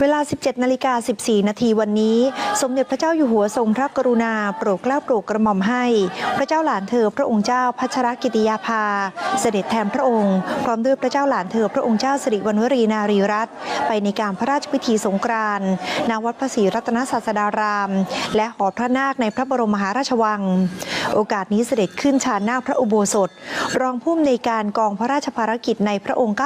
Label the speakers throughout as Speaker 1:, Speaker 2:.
Speaker 1: เวลา 17 นาฬิกา 14 นาทีวันนี้ สมเด็จพระเจ้าอยู่หัวทรงพระกรุณา โปรดเกล้าโปรดกระหม่อมให้ พระเจ้าหลานเธอพระองค์เจ้าพัชรกิติยาภา เสด็จแทนพระองค์ พร้อมด้วยพระเจ้าหลานเธอพระองค์เจ้าสิริวัณวรีนารีรัตน์ไปในการพระราชพิธีสงกรานต์ณวัดพระศรีรัตนศาสดาราม และหอพระนาคในพระบรมมหาราชวัง โอกาสนี้เสด็จขึ้นชานนาพระอุโบสถ รองผู้อำนวยการกองพระราชภารกิจในพระองค์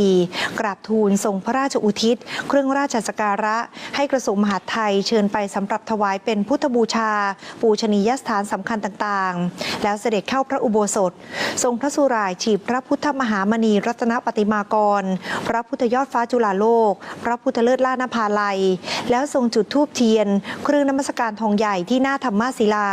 Speaker 1: 904 กราบทูลทรงพระราชอุทิศ เครื่องราชสักการะ ให้กระทรวงมหาดไทยเชิญไปสำหรับถวายเป็นพุทธบูชา ปูชนียสถานสำคัญต่างๆ แล้วเสด็จเข้าพระอุโบสถ ทรงพระสุรายฉีดพระพุทธมหามณีรัตนปฏิมากร พระพุทธยอดฟ้าจุฬาโลก พระพุทธเลิศล่านภาลัย แล้วทรงจุดธูปเทียน เครื่องนมัสการทองใหญ่ที่หน้าธรรมศิลา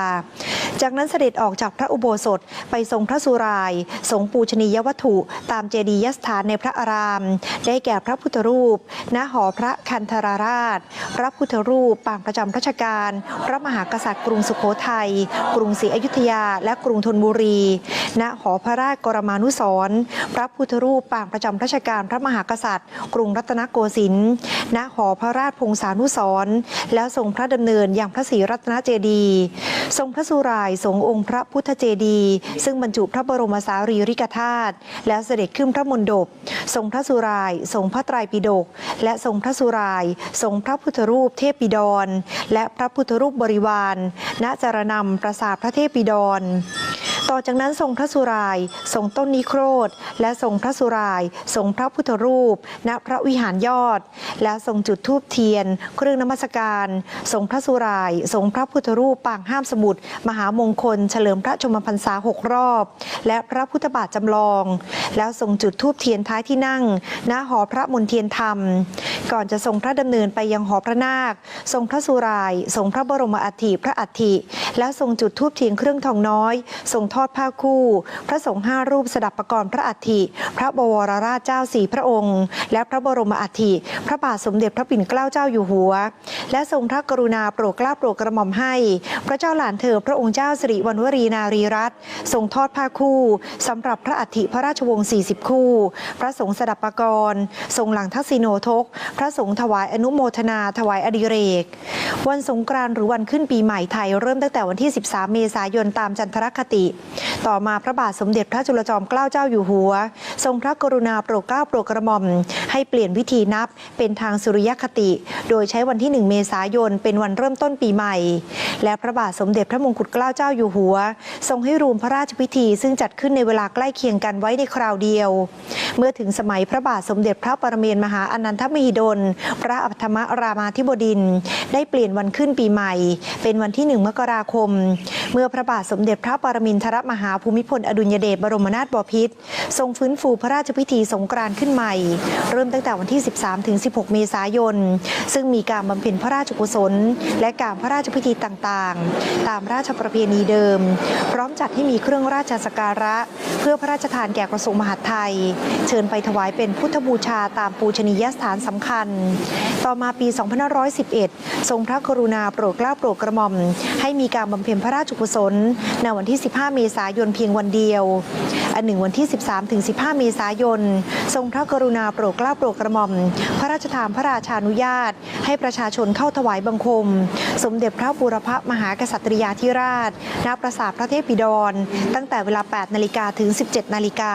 Speaker 1: จากนั้นเสด็จออกจากพระอุโบสถไปทรงพระสุรายทรงปูชนียวัตถุ ตามเจดียสถานในพระอาราม ได้แก่พระพุทธรูป ณ หอพระคันธราราช พระพุทธรูปปางประจำรัชกาลพระมหากษัตริย์กรุงสุโขทัย กรุงศรีอยุธยา และกรุงธนบุรี ณ หอพระราชกรมานุสรพระพุทธรูปปางประจำรัชกาลพระมหากษัตริย์ กรุงรัตนโกสินทร์ ณ หอพระราชพงศานุสร แล้วทรงพระดำเนินอย่างพระศรีรัตนเจดีย์ทรงพระสุรายทรงองค์พระพุทธเจดีย์ซึ่งบรรจุพระบรมสารีริกธาตุแล้วเสด็จขึ้นพระมณฑปทรงพระสุรายทรงพระไตรปิฎกและทรงพระสุรายทรงพระพุทธรูปเทพปิดร และพระพุทธรูปบริวารณจารนำปราสาทพระเทพปิดร ต่อจากนั้นทรงพระสุรายทรงต้นนิโครธ และทรงพระสุรายทรงพระพุทธรูป ณพระวิหารยอด และทรงจุดธูปเทียน เครื่องนมัสการ ทรงพระสุราย ทรงพระพุทธรูปปางห้ามสมุทรมหามงคล เฉลิมพระชมพรรษาหกรอบ และพระพุทธบาทจำลอง แล้วทรงจุดธูปเทียนท้ายที่นั่ง ณหอพระมนเทียนธรรม ก่อนจะทรงพระดำเนินไปยังหอพระนาค ทรงพระสุราย ทรงพระบรมอัฐิพระอัฐิแล้วทรงจุดธูปเทียนเครื่องทองน้อย ทรงทอดผ้าคู่ พระสงฆ์ห้ารูปสดับประกรณ์พระอัฐิ พระบวรราชเจ้าสี่พระองค์ และพระบรมอัฐิ พระบาทสมเด็จพระปิ่นเกล้าเจ้าอยู่หัว และทรงพระกรุณาโปรดเกล้าโปรดกระหม่อมให้ พระเจ้าหลานเธอพระองค์เจ้าสิริวัณวรีนารีรัตน์ทรงทอดผ้าคู่สำหรับพระอัฐิพระราชวงศ์ 40 คู่ พระสงฆ์สดับประกรณ์ทรงหลังทักษิโนทก พระสงฆ์ถวายอนุโมทนาถวายอดิเรก วันสงกรานต์หรือวันขึ้นปีใหม่ไทยเริ่มตั้งแต่วันที่ 13 เมษายนตามจันทรคติต่อมาพระบาทสมเด็จพระจุลจอมเกล้าเจ้าอยู่หัว ทรงพระกรุณาโปรดเกล้าโปรดกระหม่อม ให้เปลี่ยนวิธีนับเป็นทางสุริยคติ โดยใช้วันที่ 1 เมษายนเป็นวันเริ่มต้นปีใหม่ และพระบาทสมเด็จพระมงกุฎเกล้าเจ้าอยู่หัว ทรงให้รวมพระราชพิธี ซึ่งจัดขึ้นในเวลาใกล้เคียงกันไว้ในคราวเดียว เมื่อถึงสมัยพระบาทสมเด็จพระปรเมนมหาอนันทมหิดล พระอัฏฐมรามาธิบดิน ได้เปลี่ยนวันขึ้นปีใหม่ เป็นวันที่ 1 มกราคม เมื่อพระบาทสมเด็จพระปรมินทรมหาภูมิพลอดุลยเดชบรมนาถบพิตรทรงฟื้นฟูพระราชพิธีสงกรานต์ขึ้นใหม่ เริ่มตั้งแต่วันที่ 13 ถึง 16 เมษายน ซึ่งมีการบำเพ็ญพระราชกุศล และการพระราชพิธีต่างๆ ตามราชประเพณีเดิม พร้อมจัดให้มีเครื่องราชสักการะ เพื่อพระราชทานแก่กระทรวงมหาดไทย เชิญไปถวายเป็นพุทธบูชาตามปูชนียสถานสำคัญ ต่อมาปี 2511 ทรงพระกรุณาโปรดเกล้าโปรดกระหม่อม ให้มีการบำเพ็ญพระราชกุศลในวันที่ 15 เมษายนเพียงวันเดียว อันหนึ่งวันที่ 13 ถึง 15 เมษายน ทรงพระกรุณาโปรดเกล้าโปรดกระหม่อม พระราชทานพระราชานุญาต ให้ประชาชนเข้าถวายบังคม สมเด็จพระบูรพมหากษัตริยาธิราชณปราสาทพระเทพบิดรตั้งแต่เวลา 8 นาฬิกาถึง 17 นาฬิกา